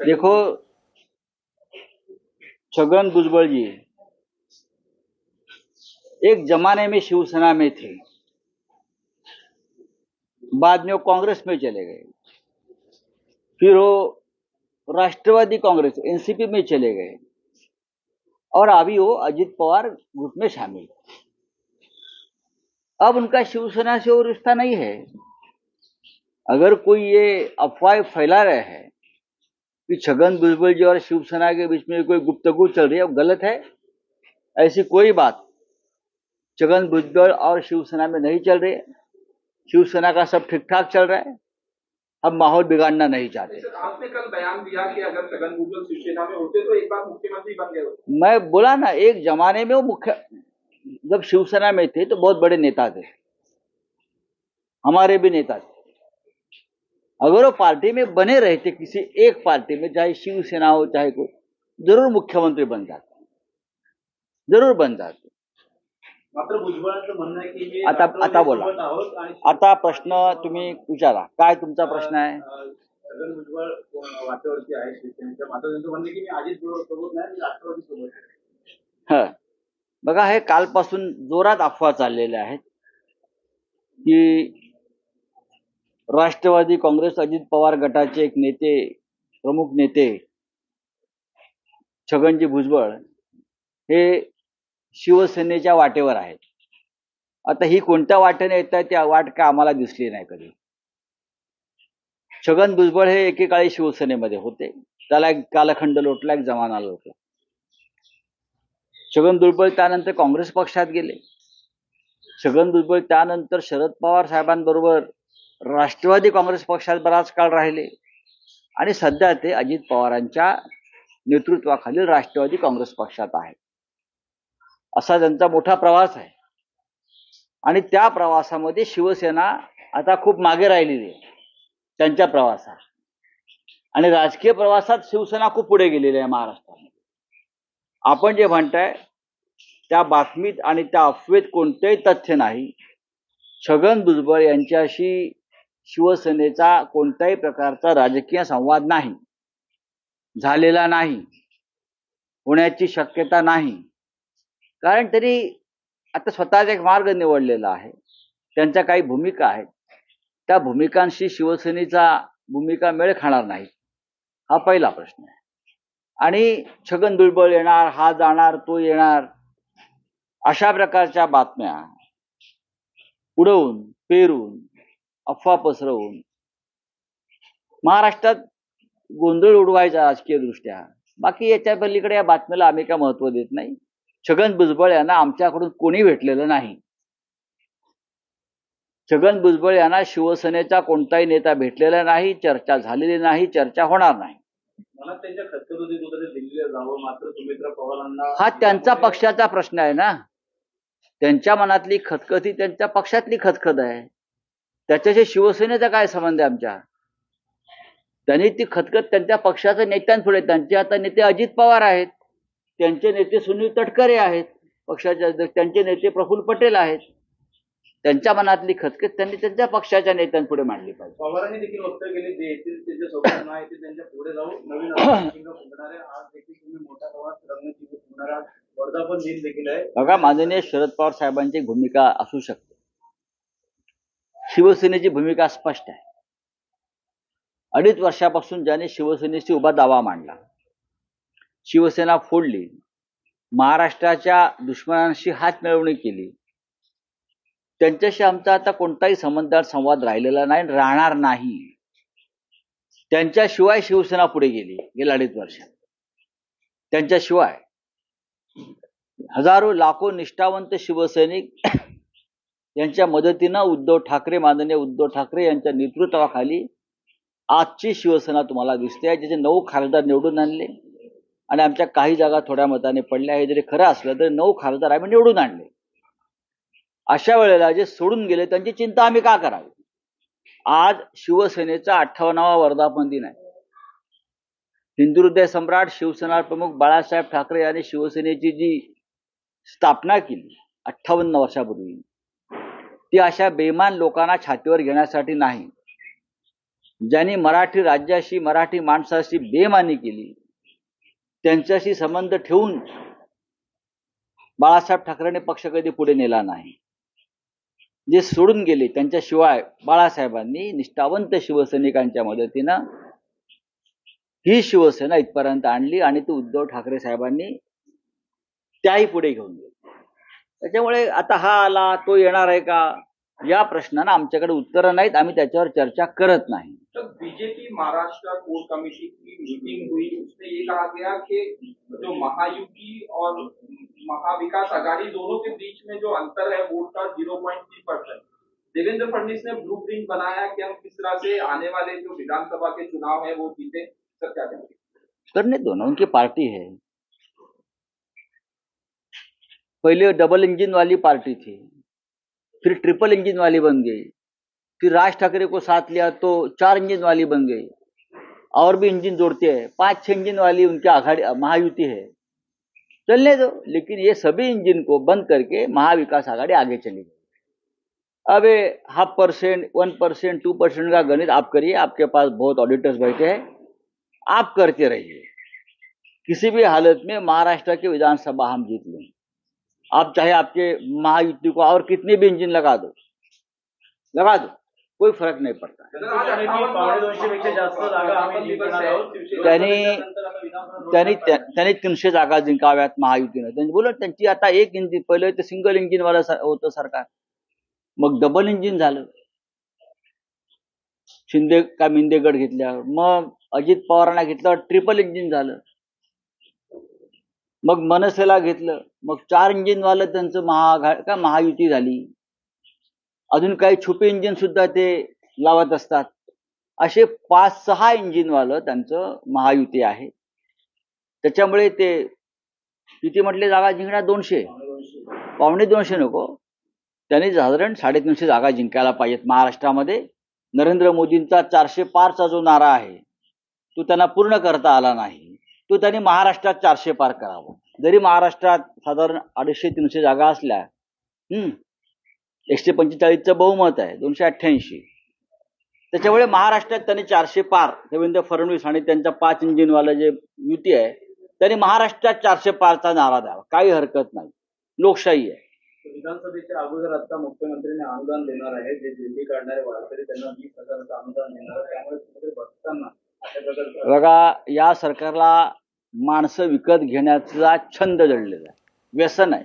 देखो, छगन भुजबल जी, एक जमाने में शिवसेना में थे, बाद में वो कांग्रेस में चले गए, फिर वो राष्ट्रवादी कांग्रेस, एनसीपी में चले गए, और अभी वो अजित पवार ग्रुप में शामिल अब उनका शिवसेना से वो रिश्ता नहीं है। अगर कोई ये अफवाह फैला रहे हैं कि छगन भुजबल जी और शिवसेना के बीच में कोई गुप्तगु चल रही है? गलत है। ऐसी कोई बात छगन भुजबल और शिवसेना में नहीं चल रही है। शिवसेना का सब ठीक ठाक चल रहा है। हम माहौल बिगाड़ना नहीं चाहते। आपने कल बयान दिया कि अगर छगन भुजबल शिवसेना में होते तो एक बार मुख्यमंत्री बन गए मैं बोला ना एक जमाने में वो मुख्य जब शिवसेना में थे तो बहुत बड़े नेता थे। हमारे भी नेता थे। अगर वो पार्टी में बने रहते किसी एक पार्टी में चाहे शिवसेना हो चाहे कोई जरूर मुख्यमंत्री बन जाते जरूर बन जाते आता- आता बोला. आता प्रश्न तुम्ही विचारा. काय तुमचा प्रश्न आहे. ह. बघा हे कालपासून जोरात अफवा चाललेल्या आहेत की राष्ट्रवादी काँग्रेस अजित पवार गटाचे एक नेते प्रमुख नेते छगनजी भुजबळ हे शिवसेनेच्या वाटेवर आहेत. आता ही कोणत्या वाटेने येत आहे त्या वाट काय आम्हाला दिसली नाही कधी. छगन भुजबळ हे एकेकाळी शिवसेनेमध्ये होते. त्याला एक कालखंड लोटला एक जमाना लोटला. छगन भुजबळ त्यानंतर काँग्रेस पक्षात गेले. छगन भुजबळ त्यानंतर शरद पवार साहेबांबरोबर राष्ट्रवादी काँग्रेस पक्षात बराच काळ राहिले. आणि सध्या ते अजित पवारांच्या नेतृत्वाखालील राष्ट्रवादी काँग्रेस पक्षात आहे असा त्यांचा मोठा प्रवास आहे. आणि त्या प्रवासामध्ये शिवसेना आता खूप मागे राहिलेली आहे. त्यांच्या प्रवासात. आणि राजकीय प्रवासात शिवसेना खूप पुढे गेलेली आहे महाराष्ट्रामध्ये. आपण जे म्हणताय त्या बातमीत आणि त्या अफवेत कोणतेही तथ्य नाही. छगन भुजबळ यांच्याशी शिवसेनेचा कोणत्याही प्रकारचा राजकीय संवाद नाही. झालेला नाही. होण्याची शक्यता नाही. कारण तरी आता स्वतःचा एक मार्ग निवडलेला आहे. त्यांच्या काही भूमिका आहेत. त्या भूमिकांशी शिवसेनेचा भूमिका मेळ खाणार नाही. हा पहिला प्रश्न आहे. आणि छगन दुर्बळ येणार हा जाणार तो येणार अशा प्रकारच्या बातम्या उडवून पेरून अफवा पसरवून महाराष्ट्रात गोंधळ उडवायचा राजकीय दृष्ट्या बाकी याच्या पलीकडे या बातमीला आम्ही काय महत्त्व देत नाही. छगन भुजबळ यांना आमच्याकडून कोणी भेटलेलं नाही. छगन भुजबळ यांना शिवसेनेचा कोणताही नेता भेटलेला नाही चर्चा झालेली नाही चर्चा होणार नाही. हा त्यांचा पक्षाचा प्रश्न आहे ना. त्यांच्या मनातली खतखत ही त्यांच्या पक्षातली खतखत आहे. त्याच्याशी शिवसेनेचा काय संबंध आहे आमच्या? त्यांनी ती खतखत त्यांच्या पक्षाच्या नेत्यांपुढे त्यांचे आता नेते अजित पवार आहेत. त्यांचे नेते सुनील तटकरे आहेत. पक्षाचे अध्यक्ष त्यांचे नेते प्रफुल्ल पटेल आहेत. त्यांच्या मनातली खतखत त्यांनी त्यांच्या पक्षाच्या नेत्यांपुढे मांडली पाहिजे. पवारांनी देखील वक्तव्य केले. जे येतील त्यांच्या नाही पुढे नवीन आज देखील तुम्ही रणनीती वर्धापन दिन देखील आहे. बघा माननीय शरद पवार साहेबांची भूमिका असू शकते. शिवसेनेची भूमिका स्पष्ट आहे. अडीच वर्षापासून ज्याने शिवसेनेशी उभा दावा मांडला शिवसेना फोडली महाराष्ट्राच्या दुश्मनांशी हात मिळवणी केली त्यांच्याशी आमचा आता कोणताही संबंध संवाद राहिलेला नाही राहणार नाही. त्यांच्याशिवाय शिवसेना पुढे गेली गेल्या अडीच वर्षात. त्यांच्याशिवाय हजारो लाखो निष्ठावंत शिवसैनिक यांच्या मदतीनं उद्धव ठाकरे माननीय उद्धव ठाकरे यांच्या नेतृत्वाखाली आजची शिवसेना तुम्हाला दिसते. आहे ज्याचे नऊ खासदार निवडून आणले आणि आमच्या काही जागा थोड्या मताने पडल्या. हे जरी खरं असलं तरी नऊ खासदार आम्ही निवडून आणले. अशा वेळेला जे सोडून गेले त्यांची चिंता आम्ही का करावी? आज शिवसेनेचा अठ्ठावन्नावा वर्धापन दिन आहे. हिंदू हृदय सम्राट शिवसेना प्रमुख बाळासाहेब ठाकरे यांनी शिवसेनेची जी स्थापना केली अठ्ठावन्न वर्षापूर्वी ती अशा बेमान लोकांना छातीवर घेण्यासाठी नाही. ज्यांनी मराठी राज्याशी मराठी माणसाशी बेमानी केली त्यांच्याशी संबंध ठेवून बाळासाहेब ठाकरेंनी पक्ष कधी पुढे नेला नाही. जे सोडून गेले त्यांच्याशिवाय बाळासाहेबांनी निष्ठावंत शिवसैनिकांच्या मदतीनं ही शिवसेना इथपर्यंत आणली आणि ती उद्धव ठाकरे साहेबांनी त्याही पुढे घेऊन गेली. त्याच्यामुळे आता हा आला तो येणार आहे का? या प्रश्नांना आमच्याकडे उत्तरं नाहीत. आम्ही त्याच्यावर चर्चा करत नाही. तो बीजेपी महाराष्ट्र कोर कमेटी की मीटिंग हुई उसमें ये कहा गया कि जो महायुति और महाविकास आघाड़ी दोनों के बीच में जो अंतर है वोट का zero point three percent Devendra Fadnavis ने ब्लू प्रिंट बनाया कि हम किस तरह से आने वाले जो विधानसभा के चुनाव है वो जीते सर क्या कहेंगे करने दो ना उनकी पार्टी है। पहले डबल इंजन वाली पार्टी थी, फिर ट्रिपल इंजन वाली बन गई, फिर राज ठाकरे को साथ लिया तो चार इंजन वाली बन गई, और भी इंजन जोड़ते हैं, पाँच छह इंजन वाली उनकी आघाड़ी, महायुति है। चलने दो, लेकिन ये सभी इंजन को बंद करके महाविकास आघाड़ी आगे चली गई। अब half percent one percent two percent का गणित आप करिए, आपके पास बहुत ऑडिटर्स बैठे हैं, आप करते रहिए। किसी भी हालत में महाराष्ट्र की विधानसभा हम जीत लेंगे। आप चाहे आपके महायुति को और कितने भी इंजन लगा दो लगा दो कोई फर्क नहीं पड़ता। त्यांनी- त्यांनी तीनशे जागा जिंकाव्यात महायुतीनं त्यांनी बोल त्यांची आता एक इंजिन पहिलं ते सिंगल इंजिन वाला होतं सरकार मग डबल इंजिन झालं. शिंदे का मिंदेगड घेतल्यावर मग अजित पवारांना घेतल्यावर ट्रिपल इंजिन झालं. मग मनसेला घेतलं. मग चार इंजिनवालं त्यांचं महाघा का महायुती झाली. अजून काही छुपे इंजिन सुद्धा ते लावत असतात. असे पाच सहा इंजिनवालं त्यांचं महायुती आहे. त्याच्यामुळे ते किती म्हटले जागा जिंकणार दोनशे. पावणे दोनशे नको. त्यांनी साधारण साडेतीनशे जागा जिंकायला पाहिजेत महाराष्ट्रामध्ये. नरेंद्र मोदींचा चारशे पारचा जो नारा आहे तो त्यांना पूर्ण करता आला नाही. तो त्यांनी महाराष्ट्रात चारशे पार करावं. जरी महाराष्ट्रात साधारण अडीचशे तीनशे जागा असल्या हम्म एकशे पंचेचाळीसचं बहुमत आहे दोनशे अठ्ठ्याऐंशी. त्याच्यामुळे महाराष्ट्रात त्यांनी चारशे पार देवेंद्र फडणवीस आणि त्यांचा पाच इंजिनवाला जे युती आहे त्यांनी महाराष्ट्रात चारशे पारचा नारा द्यावा. काही हरकत नाही. लोकशाही आहे. विधानसभेच्या अगोदर आता मुख्यमंत्र्यांनी अनुदान देणार आहे जे दिल्ली काढणारे वारकरी त्यांना वीस हजाराचं अनुदान देणार त्यामुळे बसताना बघा या सरकारला माणसं विकत घेण्याचा छंद जडलेला आहे. व्यसन आहे.